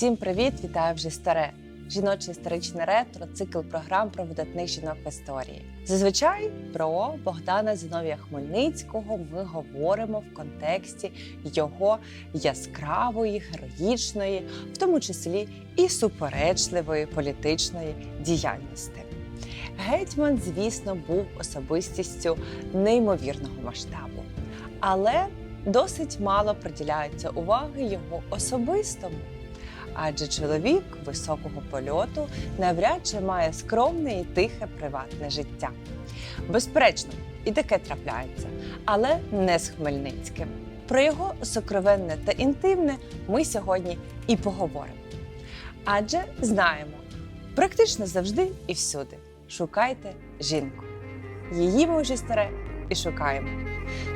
Всім привіт! Вітаю вже старе! Жіноче історичне ретро цикл програм про видатних жінок в історії. Зазвичай про Богдана Зиновія Хмельницького ми говоримо в контексті його яскравої, героїчної, в тому числі і суперечливої політичної діяльності. Гетьман, звісно, був особистістю неймовірного масштабу, але досить мало приділяється уваги його особистому. Адже чоловік високого польоту навряд чи має скромне і тихе приватне життя. Безперечно, і таке трапляється, але не з Хмельницьким. Про його сокровенне та інтимне ми сьогодні і поговоримо. Адже знаємо, практично завжди і всюди шукайте жінку. Її ми старе і шукаємо.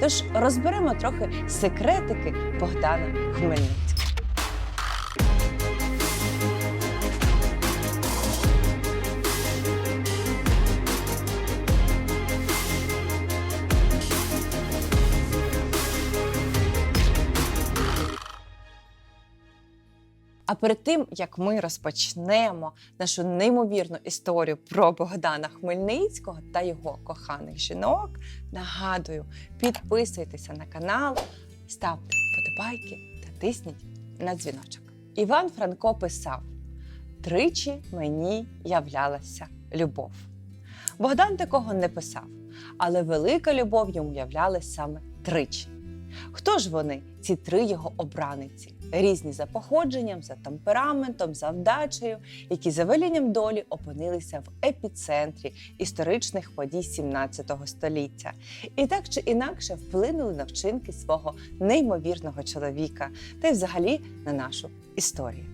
Тож розберемо трохи секретики Богдана Хмельницького. А перед тим як ми розпочнемо нашу неймовірну історію про Богдана Хмельницького та його коханих жінок, нагадую, підписуйтеся на канал, ставте вподобайки та тисніть на дзвіночок. Іван Франко писав: тричі мені являлася любов. Богдан такого не писав, але велика любов йому являлась саме тричі. Хто ж вони, ці три його обраниці? Різні за походженням, за темпераментом, за вдачею, які за велінням долі опинилися в епіцентрі історичних подій 17 століття, і так чи інакше вплинули на вчинки свого неймовірного чоловіка та й взагалі на нашу історію.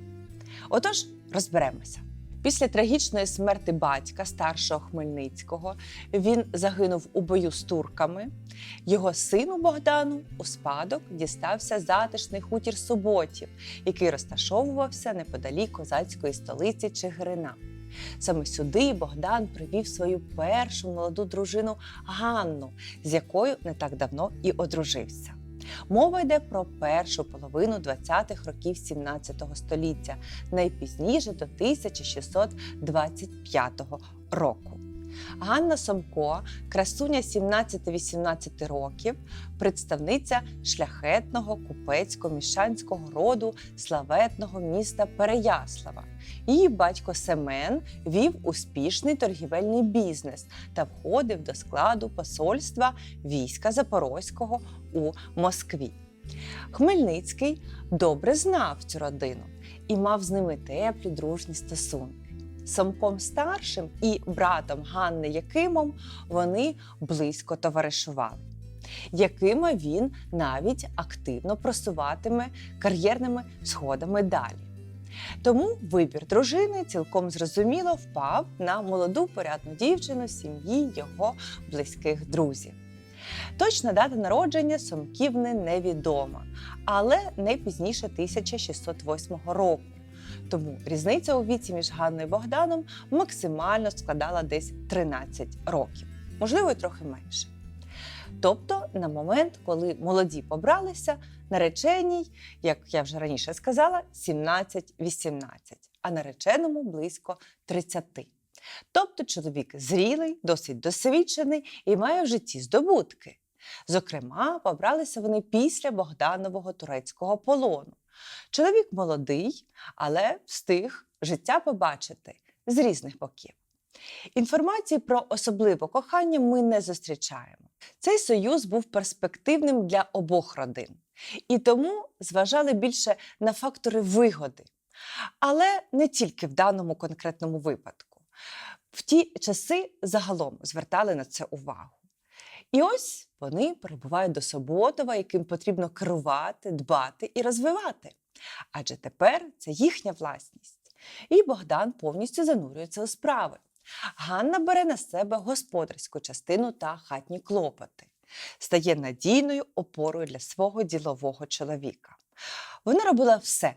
Отож, розберемося. Після трагічної смерти батька старшого Хмельницького він загинув у бою з турками. Його сину Богдану у спадок дістався затишний хутір Суботів, який розташовувався неподалік козацької столиці Чигирина. Саме сюди Богдан привів свою першу молоду дружину Ганну, з якою не так давно і одружився. Мова йде про першу половину 20-х років 17 століття, найпізніше до 1625 року. Ганна Сомко, красуня 17-18 років, представниця шляхетного купецько-міщанського роду славетного міста Переяслава. Її батько Семен вів успішний торгівельний бізнес та входив до складу посольства війська Запорозького у Москві. Хмельницький добре знав цю родину і мав з ними теплі дружні стосунки. Сомком старшим і братом Ганни Якимом вони близько товаришували. Якима він навіть активно просуватиме кар'єрними сходами далі. Тому вибір дружини цілком зрозуміло впав на молоду порядну дівчину сім'ї його близьких друзів. Точна дата народження Сомківни невідома, але не пізніше 1608 року. Тому різниця у віці між Ганною і Богданом максимально складала десь 13 років, можливо, і трохи менше. Тобто, на момент, коли молоді побралися, нареченій, як я вже раніше сказала, 17-18, а нареченому близько 30. Тобто чоловік зрілий, досить досвідчений і має в житті здобутки. Зокрема, побралися вони після Богданового турецького полону. Чоловік молодий, але встиг життя побачити з різних боків. Інформації про особливе кохання ми не зустрічаємо. Цей союз був перспективним для обох родин, і тому зважали більше на фактори вигоди. Але не тільки в даному конкретному випадку. В ті часи загалом звертали на це увагу. І ось вони перебувають до Соботова, яким потрібно керувати, дбати і розвивати. Адже тепер це їхня власність. І Богдан повністю занурюється у справи. Ганна бере на себе господарську частину та хатні клопоти, стає надійною опорою для свого ділового чоловіка. Вона робила все,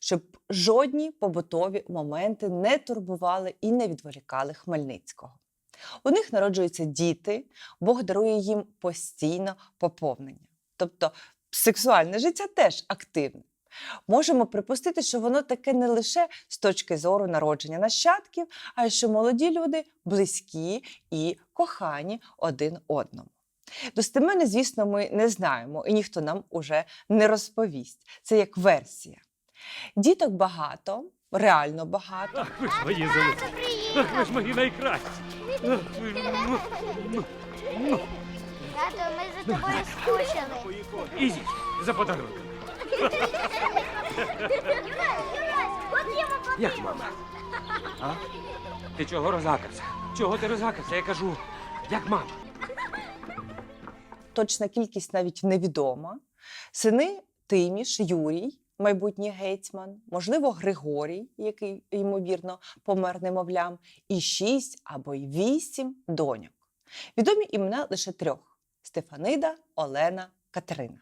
щоб жодні побутові моменти не турбували і не відволікали Хмельницького. У них народжуються діти, Бог дарує їм постійно поповнення. Тобто сексуальне життя теж активне. Можемо припустити, що воно таке не лише з точки зору народження нащадків, а й що молоді люди близькі і кохані один одному. Достеменно, звісно, ми не знаємо, і ніхто нам уже не розповість. Це як версія. Діток багато, реально багато. Ах, ви ж мої золоті. Ах, ви ж мої найкращі. Ах, ви... му, му, му. Тато, ми за тобою скучили. Ідіть за подарунком. Як мама? А? Ти чого розгакався? Чого ти розгакався? Я кажу, як мама. точна кількість навіть невідома. Сини Тиміш, Юрій, майбутній гетьман, можливо, Григорій, який ймовірно помер немовлям, і шість або й вісім доньок. Відомі імена лише трьох: Стефанида, Олена, Катерина.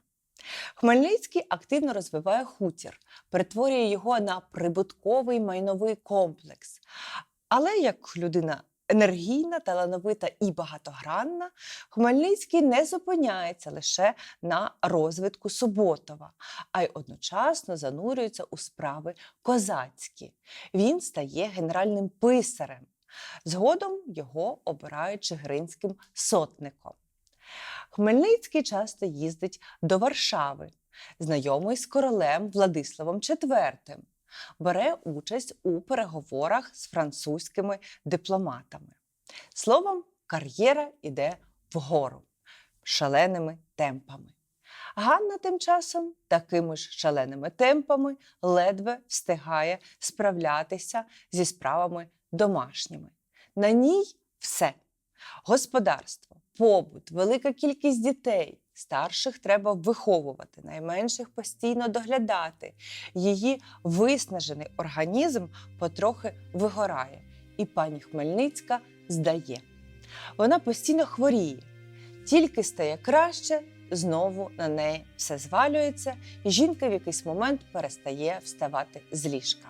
Хмельницький активно розвиває хутір, перетворює його на прибутковий майновий комплекс. Але як людина енергійна, талановита і багатогранна, Хмельницький не зупиняється лише на розвитку Суботова, а й одночасно занурюється у справи козацькі. Він стає генеральним писарем. Згодом його обирають чигиринським сотником. Хмельницький часто їздить до Варшави, знайомий з королем Владиславом IV, бере участь у переговорах з французькими дипломатами. Словом, кар'єра йде вгору шаленими темпами. Ганна тим часом такими ж шаленими темпами ледве встигає справлятися зі справами домашніми. На ній все: господарство, побут, велика кількість дітей. Старших треба виховувати, найменших постійно доглядати. Її виснажений організм потрохи вигорає, і пані Хмельницька здає. Вона постійно хворіє, тільки стає краще, знову на неї все звалюється, і жінка в якийсь момент перестає вставати з ліжка.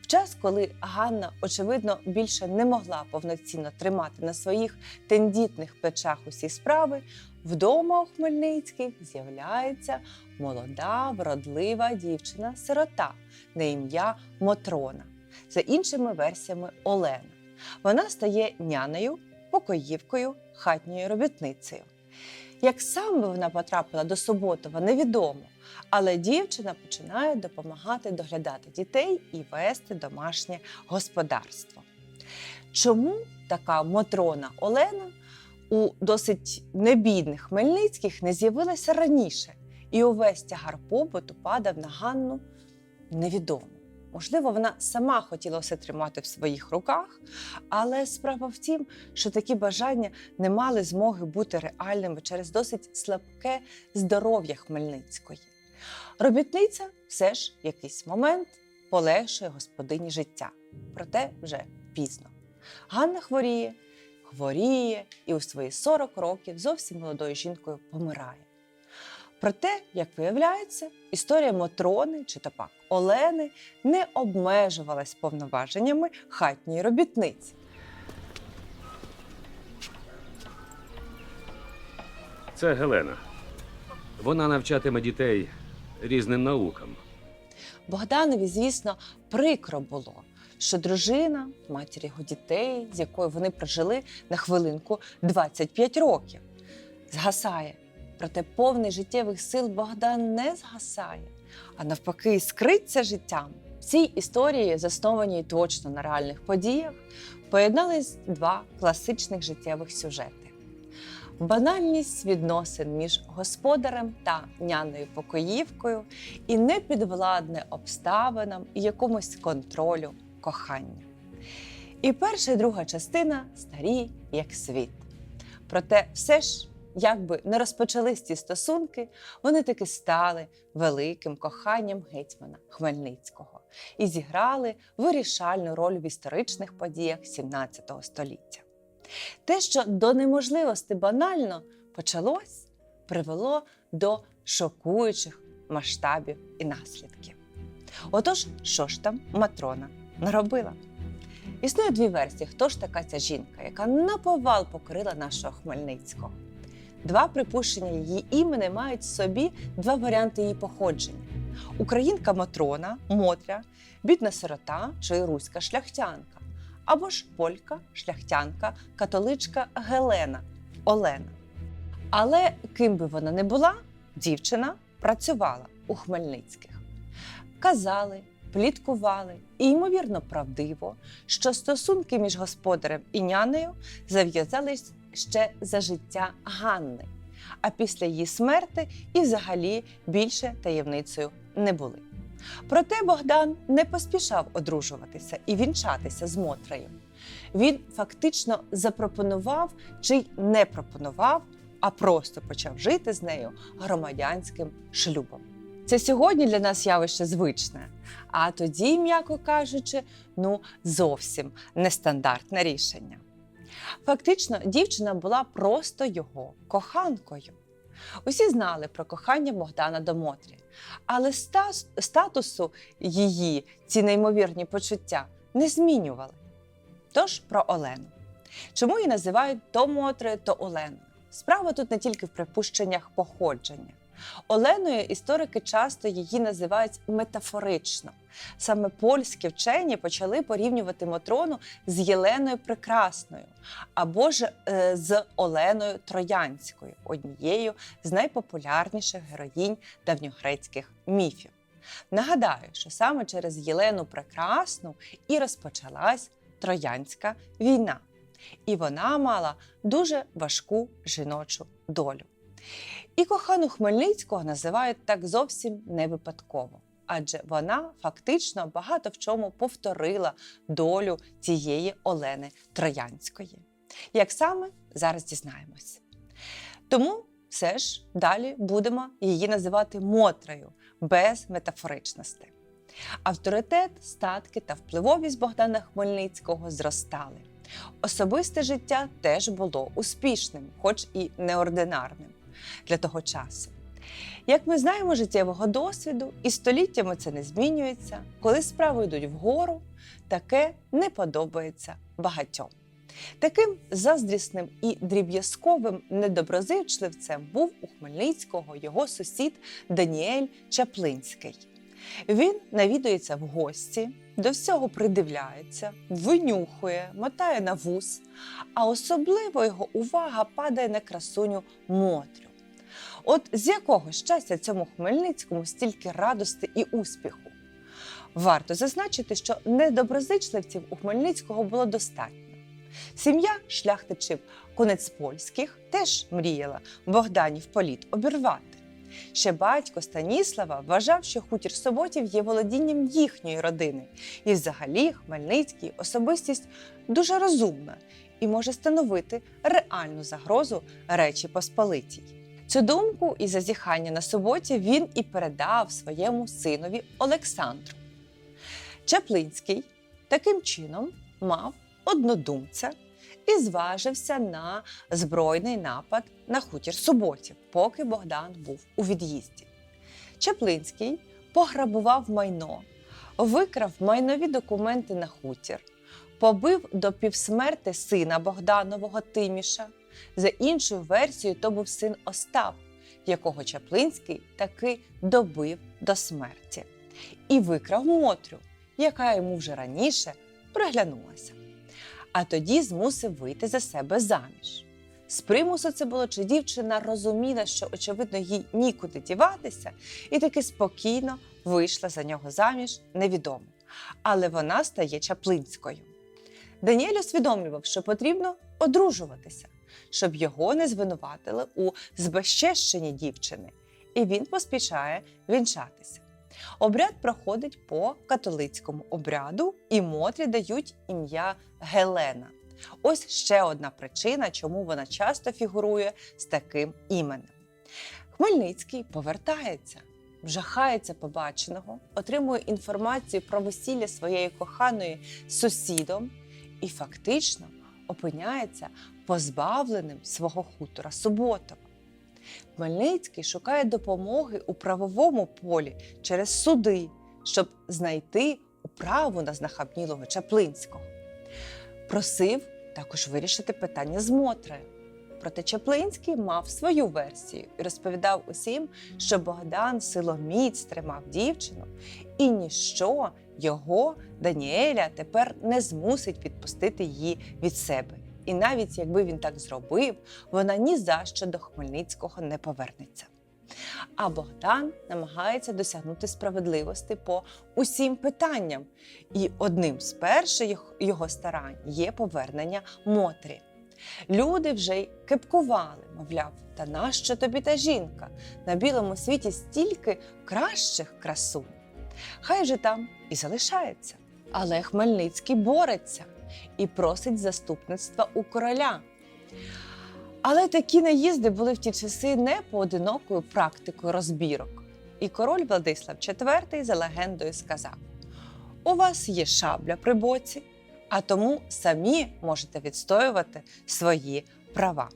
В час, коли Ганна, очевидно, більше не могла повноцінно тримати на своїх тендітних плечах усі справи, вдома у Хмельницьких з'являється молода, вродлива дівчина-сирота на ім'я Мотрона, за іншими версіями Олена. Вона стає нянею, покоївкою, хатньою робітницею. Як саме вона потрапила до Суботова, невідомо, але дівчина починає допомагати доглядати дітей і вести домашнє господарство. Чому така Мотрона Олена у досить небідних Хмельницьких не з'явилася раніше, і увесь тягар побуту падав на Ганну невідомо. Можливо, вона сама хотіла все тримати в своїх руках, але справа в тім, що такі бажання не мали змоги бути реальними через досить слабке здоров'я Хмельницької. Робітниця все ж в якийсь момент полегшує господині життя, проте вже пізно. Ганна хворіє, хворіє і у свої 40 років зовсім молодою жінкою помирає. Проте, як виявляється, історія Мотрони чи то пак Олени не обмежувалась повноваженнями хатньої робітниці. Це Гелена. Вона навчатиме дітей різним наукам. Богданові, звісно, прикро було, що дружина, матір його дітей, з якою вони прожили на хвилинку 25 років, згасає. Проте повний життєвих сил Богдан не згасає, а навпаки, скриться життям. В цій історії, заснованій точно на реальних подіях, поєднались два класичних життєвих сюжети. Банальність відносин між господарем та няною покоївкою і непідвладне обставинам і якомусь контролю кохання. І перша і друга частина старі як світ. Проте все ж, як би не розпочались ці стосунки, вони таки стали великим коханням гетьмана Хмельницького і зіграли вирішальну роль в історичних подіях 17 століття. Те, що до неможливості банально почалось, привело до шокуючих масштабів і наслідків. Отож, що ж там Матрона наробила? Існує дві версії, хто ж така ця жінка, яка наповал покорила нашого Хмельницького. Два припущення її імені мають в собі два варіанти її походження. Українка Матрона, Мотря, бідна сирота чи руська шляхтянка, або ж полька, шляхтянка, католичка Гелена Олена. Але ким би вона не була, дівчина працювала у Хмельницьких. Казали, пліткували і ймовірно правдиво, що стосунки між господарем і нянею зав'язались ще за життя Ганни, а після її смерти і взагалі більше таємницею не були. Проте Богдан не поспішав одружуватися і вінчатися з Мотрею. Він фактично запропонував чи й не пропонував, а просто почав жити з нею громадянським шлюбом. Це сьогодні для нас явище звичне, а тоді, м'яко кажучи, ну зовсім нестандартне рішення. Фактично, дівчина була просто його коханкою. Усі знали про кохання Богдана до Мотрі, але статусу її ці неймовірні почуття не змінювали. Тож про Олену. Чому її називають то Мотрою, то Оленою? Справа тут не тільки в припущеннях походження. Оленою історики часто її називають метафорично. Саме польські вчені почали порівнювати Мотрону з Єленою Прекрасною або ж е, з Оленою Троянською, однією з найпопулярніших героїнь давньогрецьких міфів. Нагадаю, що саме через Єлену Прекрасну і розпочалась Троянська війна. І вона мала дуже важку жіночу долю. І кохану Хмельницького називають так зовсім не випадково, адже вона фактично багато в чому повторила долю цієї Олени Троянської. Як саме зараз дізнаємось. Тому все ж далі будемо її називати Мотрею без метафоричності. Авторитет, статки та впливовість Богдана Хмельницького зростали. Особисте життя теж було успішним, хоч і неординарним для того часу. Як ми знаємо життєвого досвіду, і століттями це не змінюється, коли справи йдуть вгору, таке не подобається багатьом. Таким заздрісним і дріб'язковим недоброзичливцем був у Хмельницького його сусід Даніель Чаплинський. Він навідується в гості, до всього придивляється, винюхує, мотає на вус, а особливо його увага падає на красуню Мотрю. От з якого щастя цьому Хмельницькому стільки радости і успіху? Варто зазначити, що недоброзичливців у Хмельницького було достатньо. Сім'я шляхтичів конець польських теж мріяла Богданів політ обірвати. Ще батько Станіслава вважав, що хутір Соботів є володінням їхньої родини, і взагалі Хмельницький особистість дуже розумна і може становити реальну загрозу Речі Посполитій. Цю думку і зазіхання на суботі він і передав своєму синові Олександру. Чаплинський таким чином мав однодумця і зважився на збройний напад на хутір Суботів, поки Богдан був у від'їзді. Чаплинський пограбував майно, викрав майнові документи на хутір, побив до півсмерти сина Богданового Тиміша. За іншою версією, то був син Остап, якого Чаплинський таки добив до смерті, і викрав Мотрю, яка йому вже раніше приглянулася. А тоді змусив вийти за себе заміж. З примусу це було, чи дівчина розуміла, що, очевидно, їй нікуди діватися, і таки спокійно вийшла за нього заміж, невідомо. Але вона стає чаплинською. Даніель усвідомлював, що потрібно одружуватися, щоб його не звинуватили у збезчещенні дівчини, і він поспішає вінчатися. Обряд проходить по католицькому обряду, і Мотрі дають ім'я Гелена. Ось ще одна причина, чому вона часто фігурує з таким іменем. Хмельницький повертається, вжахається побаченого, отримує інформацію про весілля своєї коханої з сусідом і фактично опиняється позбавленим свого хутора Суботова. Хмельницький шукає допомоги у правовому полі через суди, щоб знайти управу на знахабнілого Чаплинського. Просив також вирішити питання з Мотрею. Проте Чаплинський мав свою версію і розповідав усім, що Богдан силоміць тримав дівчину, і ніщо його, Даніеля, тепер не змусить відпустити її від себе. І навіть якби він так зробив, вона ні за що до Хмельницького не повернеться. А Богдан намагається досягнути справедливості по усім питанням. І одним з перших його старань є повернення Мотрі. Люди вже й кепкували, мовляв, та нащо тобі та жінка? На білому світі стільки кращих красунь. Хай же там і залишається. Але Хмельницький бореться і просить заступництва у короля. Але такі наїзди були в ті часи не поодинокою практикою розбірок. І король Владислав IV за легендою сказав: У вас є шабля при боці, а тому самі можете відстоювати свої права.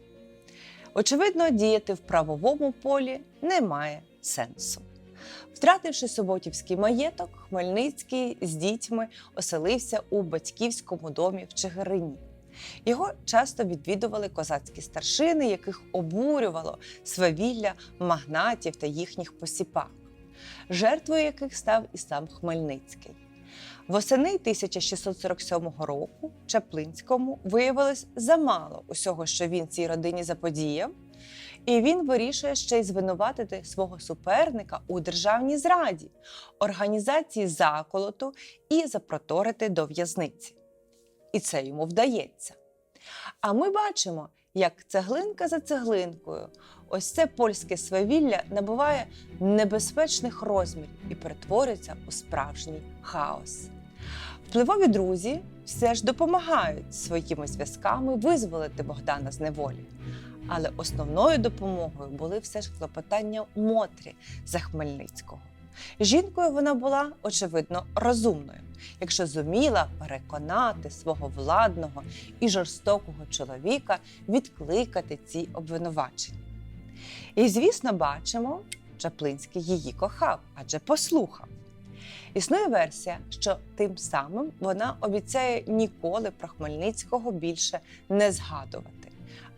Очевидно, діяти в правовому полі немає сенсу. Втративши суботівський маєток, Хмельницький з дітьми оселився у батьківському домі в Чигирині. Його часто відвідували козацькі старшини, яких обурювало свавілля магнатів та їхніх посіпак, жертвою яких став і сам Хмельницький. Восени 1647 року Чаплинському виявилось замало усього, що він цій родині заподіяв, і він вирішує ще й звинуватити свого суперника у державній зраді, організації заколоту і запроторити до в'язниці. І це йому вдається. А ми бачимо, як цеглинка за цеглинкою, ось це польське свавілля набуває небезпечних розмірів і перетворюється у справжній хаос. Впливові друзі все ж допомагають своїми зв'язками визволити Богдана з неволі. Але основною допомогою були все ж клопотання Мотрі за Хмельницького. Жінкою вона була, очевидно, розумною, якщо зуміла переконати свого владного і жорстокого чоловіка відкликати ці обвинувачення. І, звісно, бачимо, Чаплинський її кохав, адже послухав. Існує версія, що тим самим вона обіцяє ніколи про Хмельницького більше не згадувати.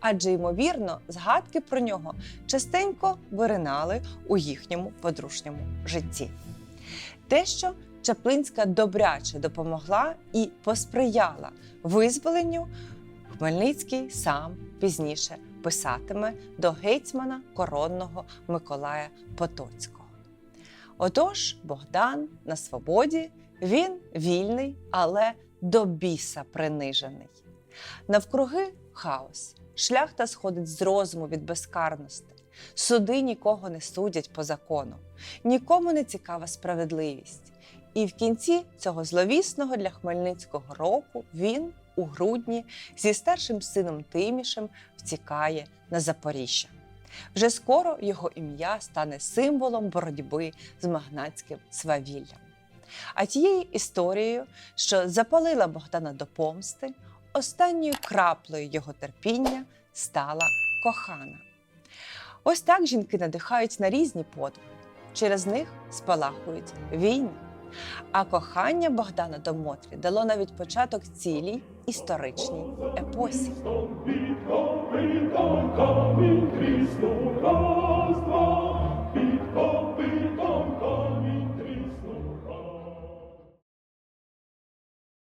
Адже, ймовірно, згадки про нього частенько виринали у їхньому подружньому житті. Те, що Чаплинська добряче допомогла і посприяла визволенню, Хмельницький сам пізніше писатиме до гетьмана коронного Миколая Потоцького. Отож, Богдан на свободі, він вільний, але до біса принижений. Навкруги хаос, шляхта сходить з розуму від безкарності. Суди нікого не судять по закону, нікому не цікава справедливість. І в кінці цього зловісного для Хмельницького року він у грудні зі старшим сином Тимішем втікає на Запоріжжя. Вже скоро його ім'я стане символом боротьби з магнатським свавіллям. А тією історією, що запалила Богдана до помсти, останньою краплею його терпіння стала кохана. Ось так жінки надихають на різні подвиги. Через них спалахують війни. А кохання Богдана до Мотрі дало навіть початок цілій історичній епосі. Камінь Христу, раз, два,